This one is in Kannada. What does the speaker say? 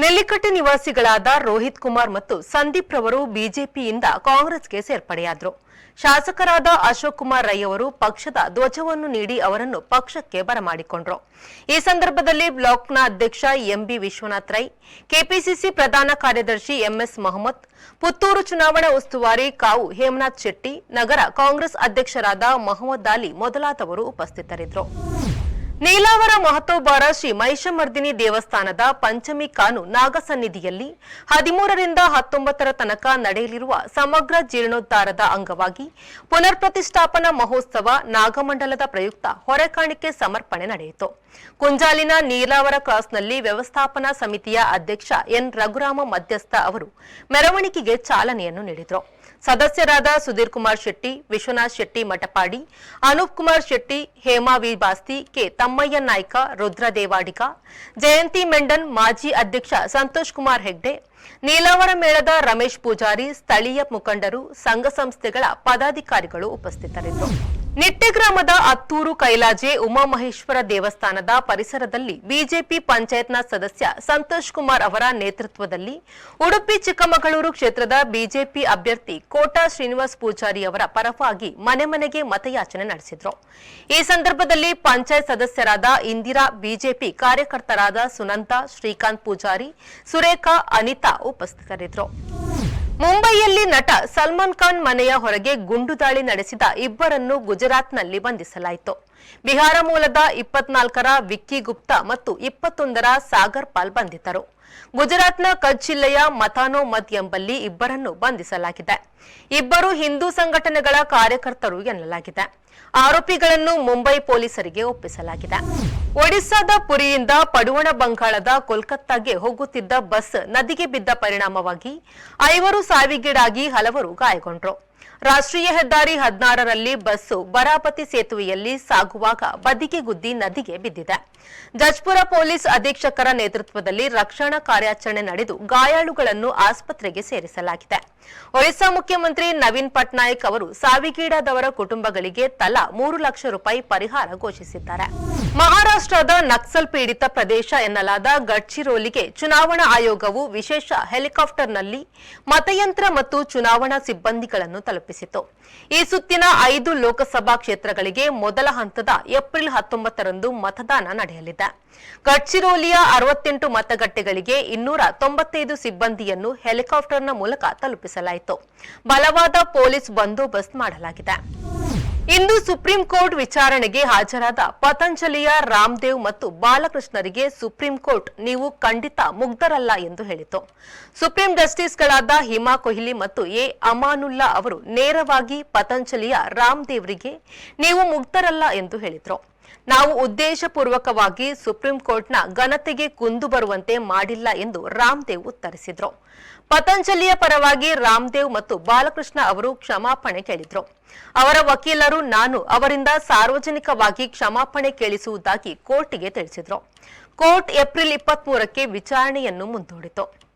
ನೆಲ್ಲಿಕಟ್ಟೆ ನಿವಾಸಿಗಳಾದ ರೋಹಿತ್ ಕುಮಾರ್ ಮತ್ತು ಸಂದೀಪ್ ರವರು ಬಿಜೆಪಿಯಿಂದ ಕಾಂಗ್ರೆಸ್ಗೆ ಸೇರ್ಪಡೆಯಾದರು. ಶಾಸಕರಾದ ಅಶೋಕ್ ಕುಮಾರ್ ರೈ ಅವರು ಪಕ್ಷದ ಧ್ವಜವನ್ನು ನೀಡಿ ಅವರನ್ನು ಪಕ್ಷಕ್ಕೆ ಬರಮಾಡಿಕೊಂಡರು. ಈ ಸಂದರ್ಭದಲ್ಲಿ ಬ್ಲಾಕ್ನ ಅಧ್ಯಕ್ಷ ಎಂಬಿ ವಿಶ್ವನಾಥ್ ರೈ, ಕೆಪಿಸಿಸಿ ಪ್ರಧಾನ ಕಾರ್ಯದರ್ಶಿ ಎಂಎಸ್ ಮಹಮ್ಮದ್, ಪುತ್ತೂರು ಚುನಾವಣಾ ಉಸ್ತುವಾರಿ ಕಾವು ಹೇಮನಾಥ್ ಶೆಟ್ಟಿ, ನಗರ ಕಾಂಗ್ರೆಸ್ ಅಧ್ಯಕ್ಷರಾದ ಮಹಮ್ಮದ್ ಅಲಿ ಮೊದಲಾದವರು ಉಪಸ್ಥಿತರಿದ್ದರು ನೀಲಾವರ ಮಹತೋಬಾರ ಶ್ರೀ ಮಹಿಷಮರ್ದಿನಿ ದೇವಸ್ಥಾನದ ಪಂಚಮಿ ಕಾನು ನಾಗಸನ್ನಿಧಿಯಲ್ಲಿ ಹದಿಮೂರರಿಂದ ಹತ್ತೊಂಬತ್ತರ ತನಕ ನಡೆಯಲಿರುವ ಸಮಗ್ರ ಜೀರ್ಣೋದ್ಧಾರದ ಅಂಗವಾಗಿ ಪುನರ್ ಪ್ರತಿಷ್ಠಾಪನಾ ಮಹೋತ್ಸವ ನಾಗಮಂಡಲದ ಪ್ರಯುಕ್ತ ಹೊರೆಕಾಣಿಕೆ ಸಮರ್ಪಣೆ ನಡೆಯಿತು. ಕುಂಜಾಲಿನ ನೀಲಾವರ ಕ್ರಾಸ್ನಲ್ಲಿ ವ್ಯವಸ್ಥಾಪನಾ ಸಮಿತಿಯ ಅಧ್ಯಕ್ಷ ಎನ್. ರಘುರಾಮ ಮಧ್ಯಸ್ಥ ಅವರು ಮೆರವಣಿಗೆಗೆ ಚಾಲನೆಯನ್ನು ನೀಡಿದರು. ಸದಸ್ಯರಾದ ಸುಧೀರ್ ಕುಮಾರ್ ಶೆಟ್ಟಿ, ವಿಶ್ವನಾಥ್ ಶೆಟ್ಟಿ ಮಟಪಾಡಿ ಅನೂಪ್ ಕುಮಾರ್ ಶೆಟ್ಟಿ, ಹೇಮಾ ವಿ. ಬಾಸ್ತಿ ಕೆ. ತಮ್ಮಯ್ಯ ನಾಯ್ಕ, ರುದ್ರ ದೇವಾಡಿಗ, ಜಯಂತಿ ಮೆಂಡನ್ ಮಾಜಿ ಅಧ್ಯಕ್ಷ ಸಂತೋಷ್ ಕುಮಾರ್ ಹೆಗ್ಡೆ, ನೀಲಾವರ ಮೇಳದ ರಮೇಶ್ ಪೂಜಾರಿ, ಸ್ಥಳೀಯ ಮುಖಂಡರು, ಸಂಘ ಸಂಸ್ಥೆಗಳ ಪದಾಧಿಕಾರಿಗಳು ಉಪಸ್ಥಿತರಿದ್ದರು. ನಿಟ್ಟೆ ಗ್ರಾಮದ ಅತ್ತೂರು ಕೈಲಾಜೆ ಉಮಾಮಹೇಶ್ವರ ದೇವಸ್ಥಾನದ ಪರಿಸರದಲ್ಲಿ ಬಿಜೆಪಿ ಪಂಚಾಯತ್ನ ಸದಸ್ಯ ಸಂತೋಷ್ ಕುಮಾರ್ ಅವರ ನೇತೃತ್ವದಲ್ಲಿ ಉಡುಪಿ ಚಿಕ್ಕಮಗಳೂರು ಕ್ಷೇತ್ರದ ಬಿಜೆಪಿ ಅಭ್ಯರ್ಥಿ ಕೋಟಾ ಶ್ರೀನಿವಾಸ್ ಪೂಜಾರಿ ಅವರ ಪರವಾಗಿ ಮನೆ ಮನೆಗೆ ಮತಯಾಚನೆ ನಡೆಸಿದರು. ಈ ಸಂದರ್ಭದಲ್ಲಿ ಪಂಚಾಯತ್ ಸದಸ್ಯರಾದ ಇಂದಿರಾ, ಬಿಜೆಪಿ ಕಾರ್ಯಕರ್ತರಾದ ಸುನಂತ ಶ್ರೀಕಾಂತ್ ಪೂಜಾರಿ, ಸುರೇಖಾ, ಅನಿತಾ ಉಪಸ್ಥಿತರಿದ್ದರು. ಮುಂಬೈಯಲ್ಲಿ ನಟ ಸಲ್ಮಾನ್ ಖಾನ್ ಮನೆಯ ಹೊರಗೆ ಗುಂಡು ದಾಳಿ ನಡೆಸಿದ ಇಬ್ಬರನ್ನು ಗುಜರಾತ್ನಲ್ಲಿ ಬಂಧಿಸಲಾಯಿತು. ಬಿಹಾರ ಮೂಲದ ಇಪ್ಪತ್ನಾಲ್ಕರ ವಿಕ್ಕಿ ಗುಪ್ತಾ ಮತ್ತು ಇಪ್ಪತ್ತೊಂದರ ಸಾಗರ್ ಪಾಲ್ ಬಂಧಿತರು. ಗುಜರಾತ್ನ ಕಚ್ ಜಿಲ್ಲೆಯ ಮತಾನೋ ಮದ್ ಎಂಬಲ್ಲಿ ಇಬ್ಬರನ್ನು ಬಂಧಿಸಲಾಗಿದೆ. ಇಬ್ಬರು ಹಿಂದೂ ಸಂಘಟನೆಗಳ ಕಾರ್ಯಕರ್ತರು ಎನ್ನಲಾಗಿದೆ. ಆರೋಪಿಗಳನ್ನು ಮುಂಬೈ ಪೊಲೀಸರಿಗೆ ಒಪ್ಪಿಸಲಾಗಿದೆ. ಒಡಿಸ್ಸಾದ ಪುರಿಯಿಂದ ಪಡುವಣ ಬಂಗಾಳದ ಕೋಲ್ಕತ್ತಾಗೆ ಹೋಗುತ್ತಿದ್ದ ಬಸ್ ನದಿಗೆ ಬಿದ್ದ ಪರಿಣಾಮವಾಗಿ ಐವರು ಸಾವಿಗೀಡಾಗಿ ಹಲವರು ಗಾಯಗೊಂಡರು. ರಾಷ್ಟ್ರೀಯ ಹೆದ್ದಾರಿ ಹದಿನಾರರಲ್ಲಿ ಬಸ್ಸು ಬರಾಪತಿ ಸೇತುವೆಯಲ್ಲಿ ಸಾಗುವಾಗ ಬದಿಗೆ ಗುದ್ದಿ ನದಿಗೆ ಬಿದ್ದಿದೆ. ಜಜ್ಪುರ ಪೊಲೀಸ್ ಅಧೀಕ್ಷಕರ ನೇತೃತ್ವದಲ್ಲಿ ರಕ್ಷಣಾ ಕಾರ್ಯಾಚರಣೆ ನಡೆದು ಗಾಯಾಳುಗಳನ್ನು ಆಸ್ಪತ್ರೆಗೆ ಸೇರಿಸಲಾಗಿದೆ. ಒಡಿಶಾ ಮುಖ್ಯಮಂತ್ರಿ ನವೀನ್ ಪಟ್ನಾಯಕ್ ಅವರು ಸಾವಿಗೀಡಾದವರ ಕುಟುಂಬಗಳಿಗೆ ತಲಾ ಮೂರು ಲಕ್ಷ ರೂಪಾಯಿ ಪರಿಹಾರ ಘೋಷಿಸಿದ್ದಾರೆ. ಮಹಾರಾಷ್ಟ್ರದ ನಕ್ಸಲ್ ಪೀಡಿತ ಪ್ರದೇಶ ಎನ್ನಲಾದ ಗಡ್ಚಿರೋಲಿಗೆ ಚುನಾವಣಾ ಆಯೋಗವು ವಿಶೇಷ ಹೆಲಿಕಾಪ್ಟರ್ನಲ್ಲಿ ಮತಯಂತ್ರ ಮತ್ತು ಚುನಾವಣಾ ಸಿಬ್ಬಂದಿಗಳನ್ನು ತಲುಪಿಸಿತು ಈ ಸುತ್ತಿನ ಐದು ಲೋಕಸಭಾ ಕ್ಷೇತ್ರಗಳಿಗೆ ಮೊದಲ ಹಂತದ ಏಪ್ರಿಲ್ ಹತ್ತೊಂಬತ್ತರಂದು ಮತದಾನ ನಡೆಯಲಿದೆ. ಗಡ್ಚಿರೋಲಿಯ ಅರವತ್ತೆಂಟು ಮತಗಟ್ಟೆಗಳಿಗೆ ಇನ್ನೂರ ತೊಂಬತ್ತೈದು ಸಿಬ್ಬಂದಿಯನ್ನು ಹೆಲಿಕಾಪ್ಟರ್ನ ಮೂಲಕ ತಲುಪಿಸಲಾಯಿತು. ಬಲವಾದ ಪೊಲೀಸ್ ಬಂದೋಬಸ್ತ್ ಮಾಡಲಾಗಿದೆ. ಇಂದು ಸುಪ್ರೀಂ ಕೋರ್ಟ್ ವಿಚಾರಣೆಗೆ ಹಾಜರಾದ ಪತಂಜಲಿಯ ರಾಮದೇವ್ ಮತ್ತು ಬಾಲಕೃಷ್ಣರಿಗೆ ಸುಪ್ರೀಂ ಕೋರ್ಟ್ ನೀವು ಖಂಡಿತ ಮುಗ್ಧರಲ್ಲ ಎಂದು ಹೇಳಿತು. ಸುಪ್ರೀಂ ಜಸ್ಟಿಸ್ಗಳಾದ ಹಿಮಾ ಕೊಹ್ಲಿ ಮತ್ತು ಎ ಅಮಾನುಲ್ಲಾ ಅವರು ನೇರವಾಗಿ ಪತಂಜಲಿಯ ರಾಮದೇವ್ರಿಗೆ ನೀವು ಮುಗ್ಧರಲ್ಲ ಎಂದು ಹೇಳಿದರು. ನಾವು ಉದ್ದೇಶಪೂರ್ವಕವಾಗಿ ಸುಪ್ರೀಂ ಕೋರ್ಟ್ನ ಘನತೆಗೆ ಕುಂದು ಬರುವಂತೆ ಮಾಡಿಲ್ಲ ಎಂದು ರಾಮದೇವ್ ಉತ್ತರಿಸಿದ್ರು. ಪತಂಜಲಿಯ ಪರವಾಗಿ ರಾಮದೇವ್ ಮತ್ತು ಬಾಲಕೃಷ್ಣ ಅವರು ಕ್ಷಮಾಪಣೆ ಕೇಳಿದ್ರು. ಅವರ ವಕೀಲರು, ನಾನು ಅವರಿಂದ ಸಾರ್ವಜನಿಕವಾಗಿ ಕ್ಷಮಾಪಣೆ ಕೇಳಿಸುವುದಾಗಿ ಕೋರ್ಟ್ಗೆ ತಿಳಿಸಿದ್ರು. ಕೋರ್ಟ್ ಏಪ್ರಿಲ್ ಇಪ್ಪತ್ಮೂರಕ್ಕೆ ವಿಚಾರಣೆಯನ್ನು ಮುಂದೂಡಿತು.